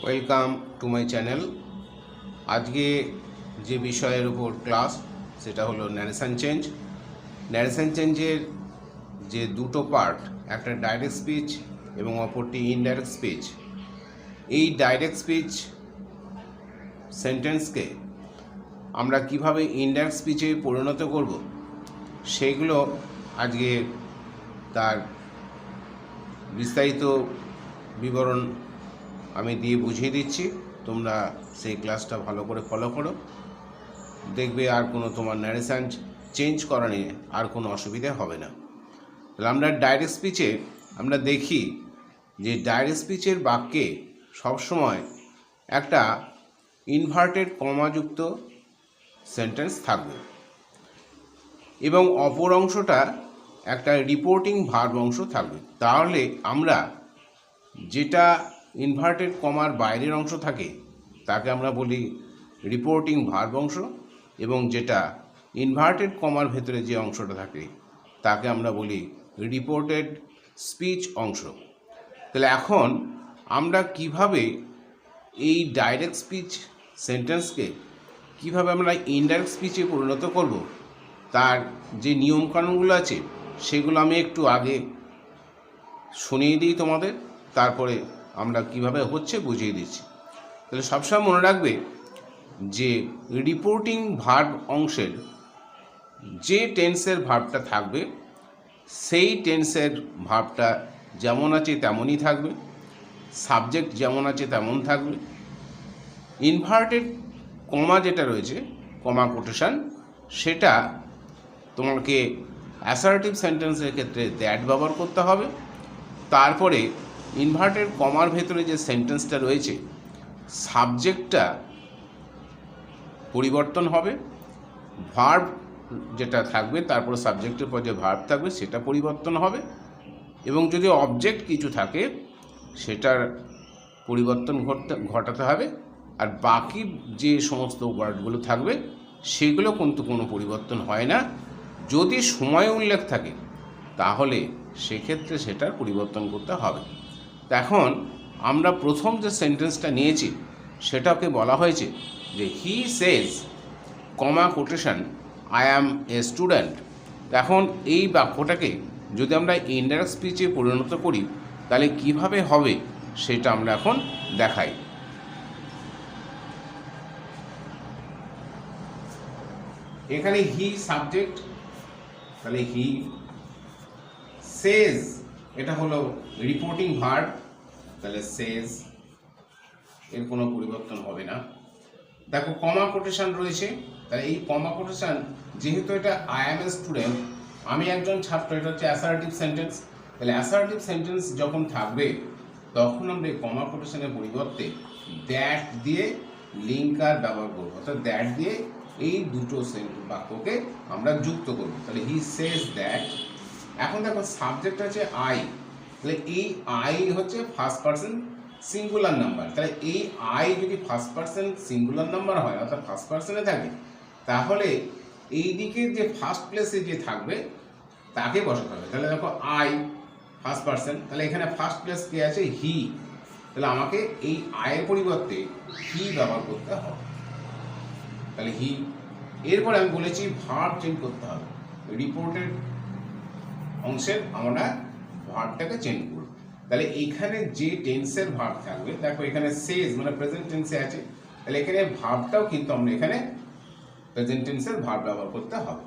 Welcome to my channel আজকে যে বিষয়ের উপর ক্লাস সেটা হলো ন্যারেশন চেঞ্জ ন্যারেশন চেঞ্জের যে দুটো পার্ট একটা ডাইরেক্ট স্পিচ এবং অপরটি ইনডাইরেক্ট স্পিচ এই ডাইরেক্ট স্পিচ সেন্টেন্সকে আমরা কীভাবে ইনডাইরেক্ট স্পিচে পরিণত করব সেইগুলো আজকে তার বিস্তারিত বিবরণ আমি দিয়ে বুঝিয়ে দিচ্ছি। তোমরা সেই ক্লাসটা ভালো করে ফলো করো। দেখবে আর কোনো তোমার ন্যারেশন চেঞ্জ করা নিয়ে আর কোনো অসুবিধা হবে না। তাহলে আমরা ডাইরেক্ট স্পিচে আমরা দেখি যে ডাইরেক্ট স্পিচের বাক্যে সবসময় একটা ইনভার্টেড কমাযুক্ত সেন্টেন্স থাকবে। এবং অপর অংশটা একটা রিপোর্টিং ভার্ব অংশ থাকবে। তাহলে আমরা যেটা ইনভার্টেড কমার বাইরের অংশ থাকে, তাকে আমরা বলি রিপোর্টিং ভার্ব অংশ, এবং যেটা ইনভার্টেড কমার ভেতরে যে অংশটা থাকে, তাকে আমরা বলি রিপোর্টেড স্পিচ অংশ। তাহলে এখন আমরা কীভাবে এই ডাইরেক্ট স্পিচ সেন্টেন্সকে, কীভাবে আমরা ইনডাইরেক্ট স্পিচে পরিণত করব, তার যে নিয়মকানুনগুলো আছে, সেগুলো আমি একটু আগে শুনিয়ে দিই তোমাদের, তারপরে আমরা কীভাবে হচ্ছে বুঝিয়ে দিচ্ছি। তাহলে সবসময় মনে রাখবে যে রিপোর্টিং ভার্ব অংশের যে টেন্সের ভার্বটা থাকবে, সেই টেন্সের ভাবটা যেমন আছে তেমনই থাকবে সাবজেক্ট যেমন আছে তেমন থাকবে। ইনভার্টেড কমা যেটা রয়েছে কমা কোটেশান সেটা তোমাকে অ্যাসার্টিভ সেন্টেন্সের ক্ষেত্রে দ্যাট ব্যবহার করতে হবে। তারপরে ইনভার্টেড কমার ভেতরে যে সেন্টেন্সটা রয়েছে, সাবজেক্টটা পরিবর্তন হবে, ভার্ব যেটা থাকবে, তারপর সাবজেক্টের পর যে ভার্ব থাকবে, সেটা পরিবর্তন হবে, এবং যদি অবজেক্ট কিছু থাকে, সেটার পরিবর্তন ঘটতে, ঘটাতে হবে, আর বাকি যে সমস্ত ওয়ার্ডগুলো থাকবে, সেগুলো কিন্তু কোনো পরিবর্তন হয় না। যদি সময় উল্লেখ থাকে, তাহলে সেক্ষেত্রে সেটার পরিবর্তন করতে হবে। তো এখন আমরা প্রথম যে সেন্টেন্সটা নিয়েছি, সেটাকে বলা হয়েছে যে he says comma quotation I am a student এখন এই বাক্যটাকে যদি আমরা ইনডাইরেক্ট স্পিচে পরিণত করি, তাহলে কীভাবে হবে সেটা আমরা এখন দেখাই। এখানে হি সাবজেক্ট তাহলে হি সেজ এটা হলো রিপোর্টিং ভার্ব তাহলে সেজ এর কোনো পরিবর্তন হবে না। দেখো কমা কোটেশন রয়েছে। তাহলে এই কমা কোটেশন যেহেতু এটা আই এম এ স্টুডেন্ট আমি একজন ছাত্র, এটা হচ্ছে অ্যাসার্টিভ সেন্টেন্স তাহলে অ্যাসার্টিভ সেন্টেন্স যখন থাকবে, তখন আমরা এই কমা কোটেশনের পরিবর্তে দ্যাট দিয়ে লিঙ্কার ব্যবহার করব। অর্থাৎ দ্যাট দিয়ে এই দুটো বাক্যকে আমরা যুক্ত করব। তাহলে হি সেজ দ্যাট এখন দেখো সাবজেক্ট আছে আই তাহলে এই আই হচ্ছে ফার্স্ট পার্সন সিঙ্গুলার নাম্বার তাহলে এই আই যদি ফার্স্ট পার্সন সিঙ্গুলার নাম্বার হয়, অর্থাৎ ফার্স্ট পার্সনে থাকে, তাহলে এই দিকে যে ফার্স্ট প্লেসে যে থাকবে, তাকে বসাতে হবে। তাহলে দেখো আই ফার্স্ট পার্সন তাহলে এখানে ফার্স্ট প্লেস কে আছে? হি তাহলে আমাকে এই আয়ের পরিবর্তে হি ব্যবহার করতে হবে। তাহলে হি এরপরে আমি বলেছি ভার্ব চেঞ্জ করতে হবে। রিপোর্টেড অংশের আমরা ভার্বটাকে চেঞ্জ করব তাহলে এখানে যে টেন্সের ভার্ব থাকবে, দেখো এখানে সেজ মানে প্রেজেন্ট টেন্সে আছে, তাহলে এখানে ভার্বটাও কিন্তু আমরা এখানে প্রেজেন্ট টেন্সের ভার্ব ব্যবহার করতে হবে।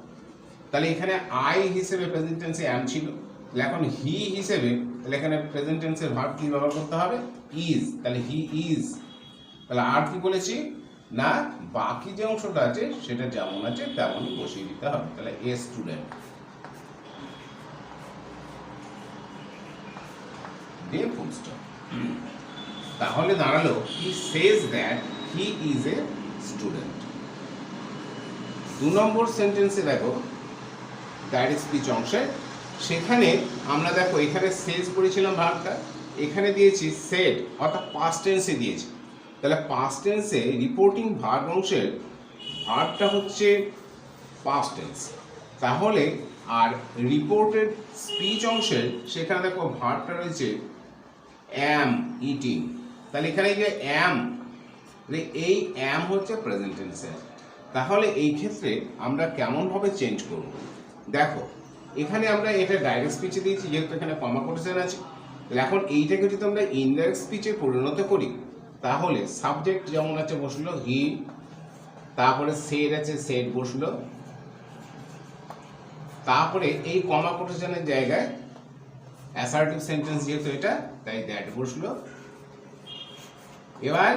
তাহলে এখানে আই হিসেবে প্রেজেন্ট টেন্সে অ্যাম ছিল, তাহলে এখন হি হিসেবে, তাহলে এখানে প্রেজেন্ট টেন্সের ভার্ব কি ব্যবহার করতে হবে? ইজ তাহলে হি ইজ তাহলে আর কি বলেছি? না, বাকি যে অংশটা আছে, সেটা যেমন আছে, তেমনই বসিয়ে দিতে হবে। তাহলে এ স্টুডেন্ট দিয়ে ফুল স্টপ তাহলে দাঁড়াল he says that he is a student দু নম্বর সেন্টেন্সে দেখো ডাইরেক্ট স্পিচ অংশে। সেখানে আমরা দেখো, এখানে সেজ পড়েছিলাম ভার্বটা এখানে দিয়েছি সেট অর্থাৎ পাস্ট টেন্সে দিয়েছি। তাহলে পাস্ট টেন্সে রিপোর্টিং ভার্ব অংশের ভার্বটা হচ্ছে পাস্ট টেন্স তাহলে আর রিপোর্টেড স্পিচ অংশের, সেখানে দেখো ভার্বটা রয়েছে অ্যাম ইটিং তাহলে এখানে যে অ্যাম এই অ্যাম হচ্ছে প্রেজেন্ট তাহলে এই ক্ষেত্রে আমরা কেমনভাবে চেঞ্জ করব? দেখো, এখানে আমরা এটা ডাইরেক্ট স্পিচে দিয়েছি, যেহেতু এখানে কমা কোটেশন আছে। এখন এইটাকে যদি আমরা ইনডাইরেক্ট স্পিচে পরিণত করি, তাহলে সাবজেক্ট যেমন আছে বসল হি তারপরে সেট আছে সেট বসল। তারপরে এই কমা কোটেশনের জায়গায় অ্যাসার্টিভ সেন্টেন্স যেহেতু এটা, তাই দ্যাট বসল। এবার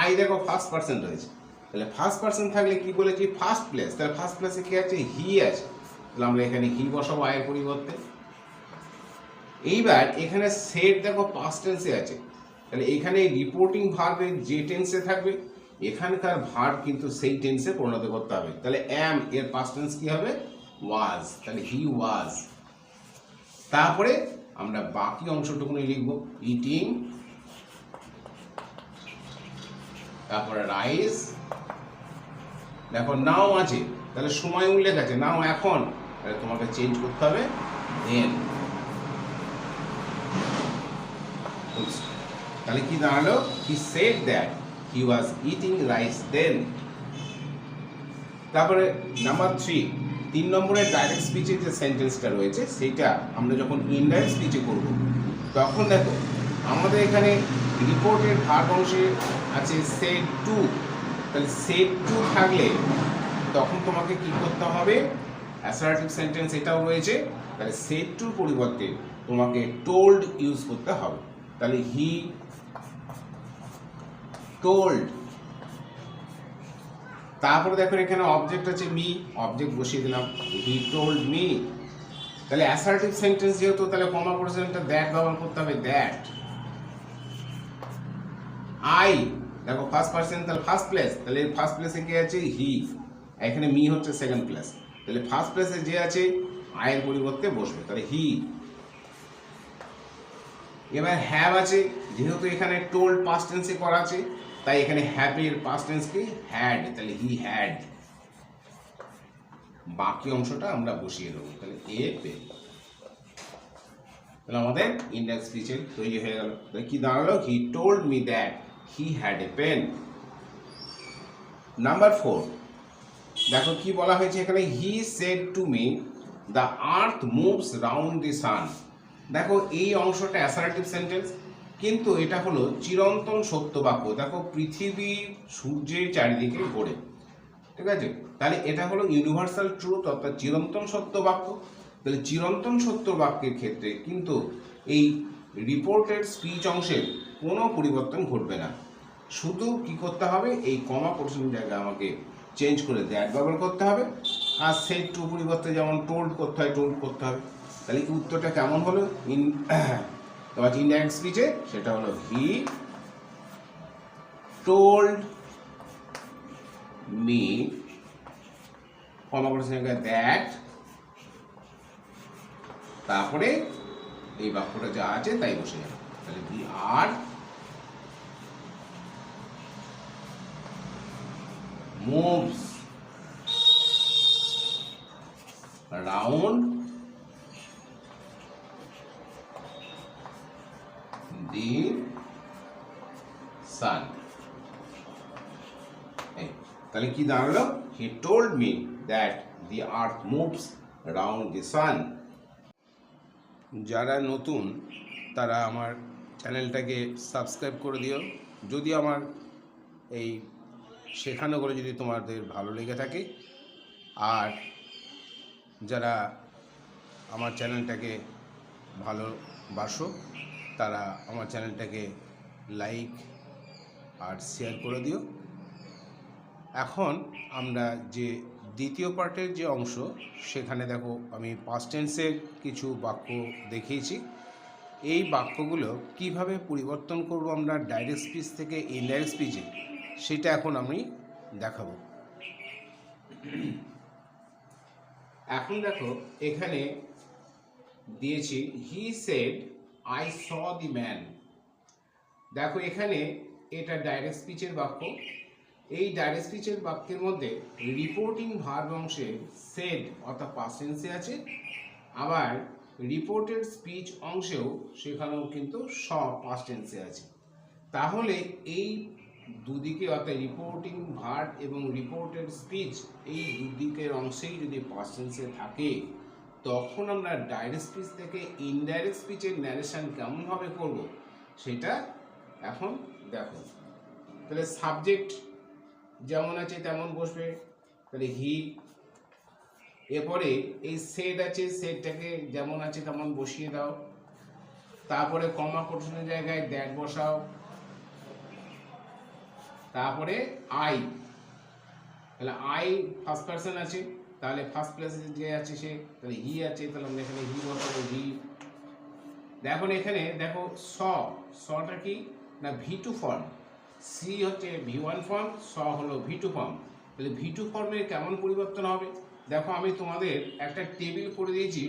আই দেখো ফার্স্ট পার্সন রয়েছে তাহলে ফার্স্ট পার্সন থাকলে কি বলেছি? ফার্স্ট প্লেস তাহলে ফার্স্ট প্লেসে কি আছে? হি আছে। তাহলে আমরা এখানে হি বসাবো আয়ের পরিবর্তে। এইবার এখানে সেট দেখো পাস্ট টেন্সে আছে। তাহলে এখানে রিপোর্টিং ভার্বে যে টেন্সে থাকবে, এখানকার ভার কিন্তু সেই টেন্সে পরিণত করতে হবে। তাহলে অ্যাম এর পাস্ট টেন্স কি হবে? ওয়াজ তাহলে হি ওয়াজ তারপরে আমরা বাকি অংশটুকুনি লিখব ইটিং তারপরে রাইস দেখো নাও আছে, তাহলে সময় উল্লেখ আছে নাও এখন, তাহলে তোমাকে চেঞ্জ করতে হবে দেন তাহলে কি দাঁড়াল? He said that he was eating rice then তারপরে নাম্বার থ্রি তিন নম্বরের ডাইরেক্ট স্পিচে যে সেন্টেন্সটা রয়েছে, সেটা আমরা যখন ইনডাইরেক্ট স্পিচে করব, তখন দেখো, আমাদের এখানে রিপোর্টের ভাগ অংশে আছে সেট টু তাহলে সেট টু থাকলে তখন তোমাকে কি করতে হবে? অ্যাসার্টিভ সেন্টেন্স এটাও রয়েছে। তাহলে সেট টুর পরিবর্তে তোমাকে টোল্ড ইউজ করতে হবে। তাহলে হি টোল্ড তারপরে দেখো এখানে অবজেক্ট আছে মি অবজেক্ট বসিয়ে দিলাম। হি টোল্ড মি তাহলে অ্যাসার্টিভ সেন্টেন্স যেহেতু, তাহলে কমা পার্সেন্টটা দ্যাট ব্যবহার করতে হবে দ্যাট আই দেখো ফার্স্ট পার্সন তাহলে ফার্স্ট প্লেস তাহলে ফার্স্ট প্লেসে কে আছে? হি এখানে মি হচ্ছে সেকেন্ড প্লেস তাহলে ফার্স্ট প্লেসে যে আছে আয়ের পরিবর্তে বসবে। তাহলে হি এবার হ্যাভ আছে, যেহেতু এখানে টোল্ড পাস্ট টেন্সে করা আছে তাই এখানে হ্যাপির পাস্ট টেন্স কি? হ্যাড তাহলে হি হ্যাড বাকি অংশটা আমরা বসিয়ে দেবো, তাহলে এ পে তাহলে আমাদের ইন্ডেক্স স্পিচে তৈরি হয়ে গেল। তাহলে কি দাঁড়াল? He told me that he had a pen number four দেখো কি বলা হয়েছে এখানে? He said to me the earth moves round the sun দেখো এই অংশটা অ্যাসারেটিভ সেন্টেন্স কিন্তু এটা হলো চিরন্তন সত্য বাক্য দেখো, পৃথিবী সূর্যের চারিদিকে ঘোরে। ঠিক আছে? তাহলে এটা হলো ইউনিভার্সাল ট্রুথ অর্থাৎ চিরন্তন সত্য বাক্য তাহলে চিরন্তন সত্য বাক্যের ক্ষেত্রে কিন্তু এই রিপোর্টেড স্পিচ অংশের কোনো পরিবর্তন ঘটবে না। শুধু কি করতে হবে? এই কমা পোর্শন জায়গায় আমাকে চেঞ্জ করে দ্যাট ব্যবহার করতে হবে। আর সেট টু পরিবর্তে যেমন টোল্ড করতে হয় টোল্ড করতে হবে। তাহলে উত্তরটা কেমন হলো? ইন তোমার ইনডাইরেক্ট স্পিচে সেটা হলো হি টোল্ড মি পোর্শন জায়গায় দ্যাট তারপরে এই বাক্যটা যা আছে তাই বসে যাবে। তাহলে দি আর moves around sun এই, তাহলে কি দাঁড়াল? He told me that the earth moves around the sun. যারা নতুন তারা আমার চ্যানেলটাকে সাবস্ক্রাইব করে দিও। যদি আমার এই শেখানোগুলো যদি তোমাদের ভালো লেগে থাকে আর যারা আমার চ্যানেলটাকে ভালোবাসো তারা আমার চ্যানেলটাকে লাইক আর শেয়ার করে দিও। এখন আমরা যে দ্বিতীয় পার্টের যে অংশ, সেখানে দেখো আমি পাস্ট টেন্সের কিছু বাক্য দেখিয়েছি। এই বাক্যগুলো কীভাবে পরিবর্তন করব আমরা ডাইরেক্ট স্পিচ থেকে ইনডাইরেক্ট স্পিচে সেটা এখন আমি দেখাবো। এখন দেখো এখানে দিয়েছি he said I saw the man দেখো এখানে এটা ডাইরেক্ট স্পিচের বাক্য। এই ডাইরেক্ট স্পিচের বাক্যের মধ্যে রিপোর্টিং ভার্ব অংশে সেড অর্থাৎ পাসেন্সে আছে। আবার রিপোর্টেড স্পিচ অংশেও সেখানেও কিন্তু স পাস্ট টেন্সে আছে। তাহলে এই দুদিকে অর্থাৎ রিপোর্টিং ভার্ব এবং রিপোর্টেড স্পিচ এই দুদিকের অংশেই যদি পার্সেন্সে থাকে তখন আমরা ডাইরেক্ট স্পিচ থেকে ইনডাইরেক্ট স্পিচের ন্যারেশন কেমনভাবে করব, সেটা এখন দেখো। তাহলে সাবজেক্ট যেমন আছে তেমন বসবে। তাহলে হি এরপরে এই সেট আছে সেটটাকে যেমন আছে তেমন বসিয়ে দাও। তারপরে কমা কোটেশনের জায়গায় দ্যাট বসাও। তারপরে আই তাহলে আই ফার্স্ট পার্সন আছে। তাহলে ফার্স্ট প্লেসে যে আছে সে, তাহলে হি আছে, তাহলে আমরা এখানে হি বসাবো হি দেখো এখানে, দেখো স, সটা কি? না ভি টু ফর্ম সি হচ্ছে ভি ওয়ান ফর্ম স হলো ভি টু ফর্ম তাহলে ভি টু ফর্মের কেমন পরিবর্তন হবে? দেখো আমি তোমাদের একটা টেবিল করে দিয়েছি,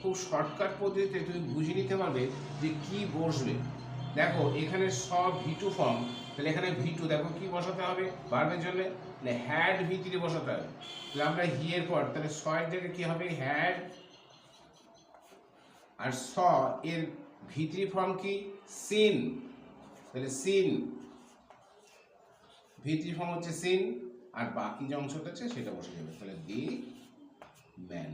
খুব শর্টকাট পদ্ধতিতে তুমি বুঝে নিতে পারবে যে কি বসবে। দেখো এখানে স ভি টু ফর্ম তাহলে এখানে ভি টু দেখো কি বসাতে হবে? বার্বের জন্য তাহলে হ্যাড ভি থ্রি বসাতে হবে। তাহলে আমরা হি এর পর, তাহলে ছয়ের জায়গায় কি হবে? হ্যাড আর স এর ভি থ্রি ফর্ম কি? সিন তাহলে সিন ভি থ্রি ফর্ম হচ্ছে সিন আর বাকি যে অংশটা আছে সেটা বসে যাবে। তাহলে দি ম্যান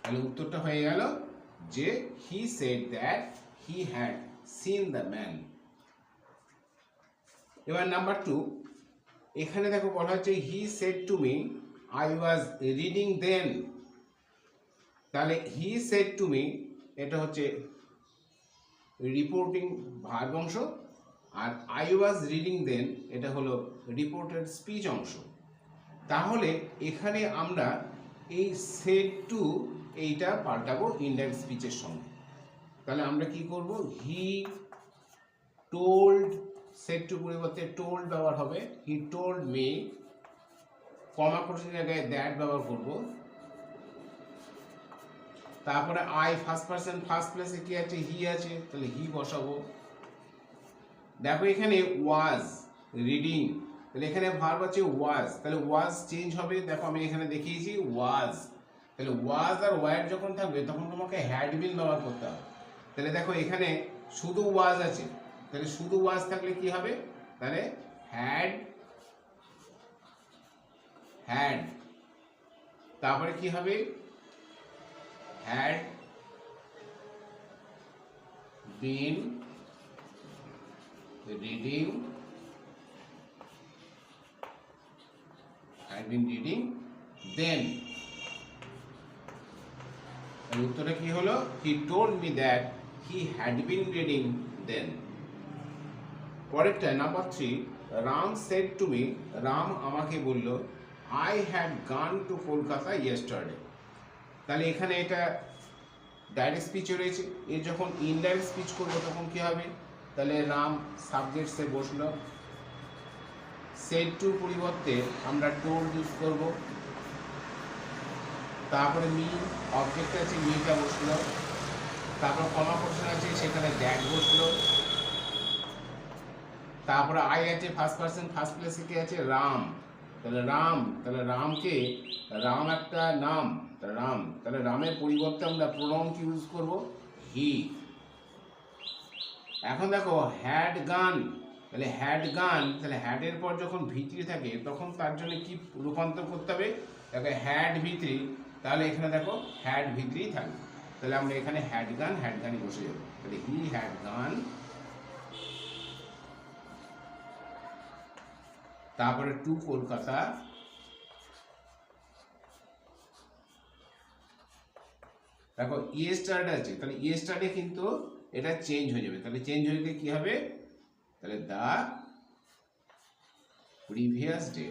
তাহলে উত্তরটা হয়ে গেল যে he said that he had seen the man এবার নাম্বার টু এখানে দেখো বলা হচ্ছে he said to me I was reading then তাহলে হি সেড টু মি এটা হচ্ছে রিপোর্টিং ভার্ব অংশ, আর আই ওয়াজ রিডিং দেন এটা হলো রিপোর্টেড স্পিচ অংশ। তাহলে এখানে আমরা এই সেট টু এইটা পাল্টাবো ইনডাইরেক্ট স্পিচের সঙ্গে। তাহলে আমরা কি করব? হি টোল্ড সেড টু পরিবর্তে টোল্ড ব্যবহার হবে। হি টোল্ড মি কমা কোটের জায়গায় দ্যাট ব্যবহার করব। তারপরে আই ফার্স্ট পার্সন ফার্স্ট প্লেসে কি আছে? হি আছে। তাহলে হি বসাবো। দেখো এখানে ওয়াজ রিডিং তাহলে এখানে ভার্ব আছে ওয়াজ তাহলে ওয়াজ চেঞ্জ হবে। দেখো আমি এখানে দেখিয়েছি ওয়াজ তাহলে ওয়াজ আর ওয়াইড যখন থাকবে, তখন তোমাকে হ্যাড বিন ব্যবহার করতে হবে। তাহলে দেখো এখানে শুধু ওয়াজ আছে। তাহলে শুধু ওয়াজ থাকলে কি হবে? তাহলে হ্যাড হ্যাড তারপরে কি হবে? Had been reading had been reading then উত্তরটা কি হলো? He told me that he had been reading then পরেরটা number three Ram said to me Ram আমাকে বলল I had gone to Kolkata yesterday তাহলে এখানে এটা ডাইরেক্ট স্পিচে রয়েছে। এর যখন ইনডাইরেক্ট স্পিচ করব তখন কী হবে? তাহলে রাম সাবজেক্ট সে বসল। সেড টু পরিবর্তে আমরা টোল ইউজ করব। তারপরে মি অবজেক্ট আছে মিটা বসল। তারপর কমা পোর্শন আছে, সেখানে দ্যাট বসল। তারপরে আই আছে ফার্স্ট পার্সন ফার্স্ট প্লেসে কি আছে? রাম। তাহলে রাম, তাহলে রামকে, রাম একটা নাম রাম। তাহলে রামের পরিবর্তে আমরা প্রোনাউন কি ইউজ করব হি এখন দেখো হ্যাড গান তাহলে হ্যাড গান তাহলে হ্যাডের পর যখন ভিতরি থাকে, তখন তার জন্য কি রূপান্তর করতে হবে? দেখো হ্যাড ভিতরি তাহলে এখানে দেখো হ্যাড ভিতরি থাকবে। তাহলে আমরা এখানে হ্যাড গান হ্যাড গানই বসে যাব। তাহলে হি হ্যাড গান তারপরে টু কলকাতা, দেখো ইয়েস্টার্ড আছে, তাহলে ইয়েস্টার্ডে কিন্তু এটা চেঞ্জ হয়ে যাবে। তাহলে চেঞ্জ হয়ে গেলে কি হবে? তাহলে the previous day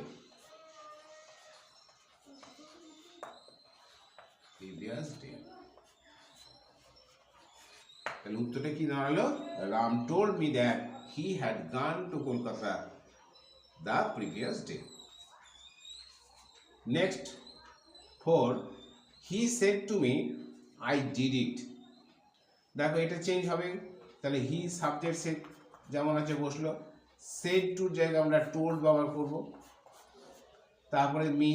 previous day তাহলে উত্তরটা কি দাঁড়াল? Ram told me that he had gone to Kolkata the previous day next four he said to me I did it দেখো, এটা চেঞ্জ হবে। তাহলে হি সাবজেক্ট সেট যেমন আছে বসল। সেট টুর জায়গায় আমরা টোল্ড ব্যবহার করব। তারপরে মি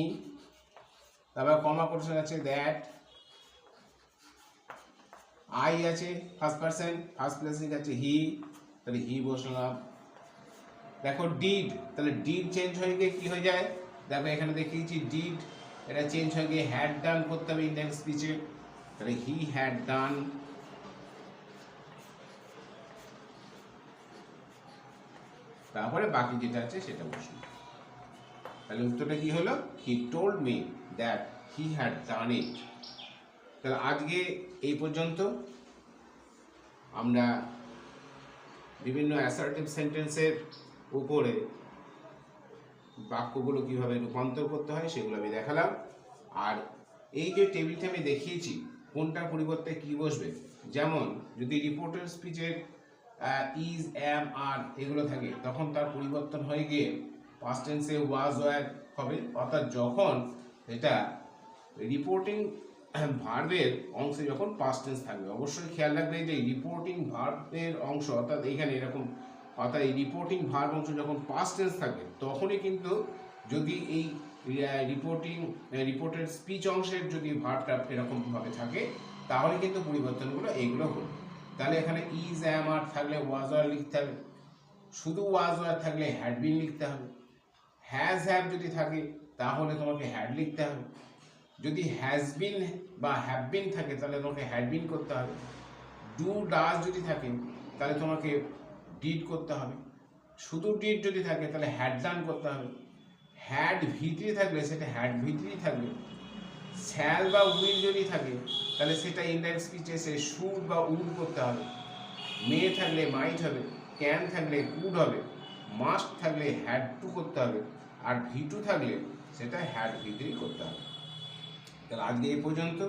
তারপর কমা কোটেশন আছে দ্যাট আই আছে ফার্স্ট পার্সন ফার্স্ট প্লেসিং আছে হি তাহলে হি বসলাম। দেখো ডিড তাহলে ডিড চেঞ্জ হয়ে গিয়ে কি হয়ে যায়? দেখো এখানে দেখিয়েছি ডিড এটা চেঞ্জ হয়ে গিয়ে হ্যাড ডান করতে হবে ইন্ডিয়ান স্পিচে তাহলে হি হ্যাড ডান তারপরে বাকি যেটা আছে সেটা বসুন তাহলে উত্তরটা কি হলো? He told me that he had done it তাহলে আজকে এই পর্যন্ত আমরা বিভিন্ন অ্যাসার্টিভ সেন্টেন্সের উপরে বাক্যগুলো কীভাবে রূপান্তর করতে হয় সেগুলো আমি দেখালাম। আর এই যে টেবিলটা আমি দেখিয়েছি কোনটার পরিবর্তে কি বসবে? যেমন, যদি রিপোর্টার স্পিচের ইজ অ্যাম আর এগুলো থাকে, তখন তার পরিবর্তন হয়ে গিয়ে পাস্ট টেন্সে ওয়াজ ওয়ার হবে। অর্থাৎ যখন এটা রিপোর্টিং ভার্বের অংশে যখন পাস্ট টেন্স থাকবে, অবশ্যই খেয়াল রাখবে যে রিপোর্টিং ভার্বের অংশ, অর্থাৎ এখানে এরকম অর্থাৎ এই রিপোর্টিং ভার্ব অংশ যখন পাস্ট টেন্স থাকবে, তখনই কিন্তু যদি এই রিপোর্টিং রিপোর্টের স্পিচ অংশের যদি ভার্বটা এরকমভাবে থাকে, তাহলে কিন্তু পরিবর্তনগুলো এইগুলো হলো। তাহলে এখানে ইজ অ্যাম আর থাকলে ওয়াজ আর লিখতে হবে। শুধু ওয়াজ আর থাকলে হ্যাড বিন লিখতে হবে। হ্যাজ হ্যাভ যদি থাকে, তাহলে তোমাকে হ্যাড লিখতে হবে। যদি হ্যাজ বিন বা হ্যাভ বিন থাকে, তাহলে তোমাকে হ্যাড বিন করতে হবে। ডু ডাজ যদি থাকে, তাহলে তোমাকে ডিড করতে হবে। শুধু ডিড যদি থাকে, তাহলে হ্যাড ডান করতে হবে। হ্যাড ভিতরি থাকলে, সেটা হ্যাড ভিতরি থাকবে। স্যাল বা উইল যদি থাকে, তাহলে সেটা ইন্ডিয়ান স্পিচে সে শুড বা উড করতে হবে। মেয়ে থাকলে মাইট হবে ক্যান থাকলে কুড হবে মাস্ট থাকলে হ্যাড টু করতে হবে, আর ভিটু থাকলে সেটা হ্যাড ভিতরি করতে হবে। তাহলে আজকে এই পর্যন্ত।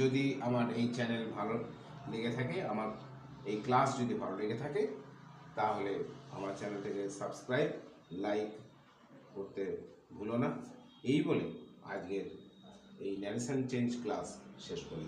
যদি আমার এই চ্যানেল ভালো লেগে থাকে, আমার এই ক্লাস যদি ভালো লেগে থাকে তাহলে আমার চ্যানেলটাকে সাবস্ক্রাইব লাইক করতে ভুলো না। এই বলে আজকের এই ন্যারেশন চেঞ্জ ক্লাস শেষ করি।